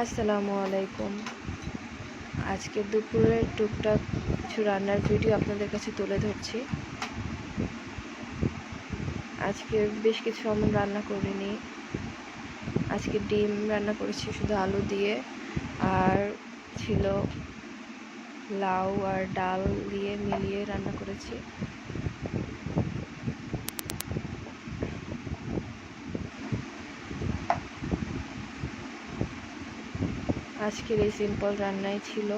আসসালামু আলাইকুম। আজকে দুপুরে টুকটাক কিছু রান্নার ভিডিও আপনাদের কাছে তুলে ধরছি। আজকে বেশ কিছু এমন রান্না করিনি। আজকে ডিম রান্না করেছি শুধু আলু দিয়ে, আর ছিল লাউ আর ডাল দিয়ে মিলিয়ে রান্না করেছি। আজকের এই সিম্পল রান্নাই ছিল।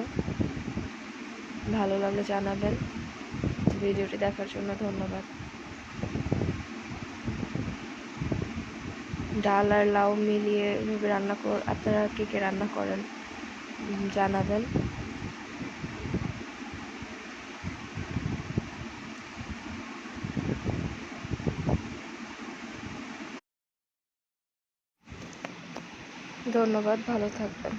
ভালো লাগলে জানাবেন। ভিডিওটি দেখার জন্য ধন্যবাদ। ডাল আর লাউ মিলিয়ে এভাবে রান্না কর আপনারা কে কে রান্না করেন জানাবেন। ধন্যবাদ, ভালো থাকবেন।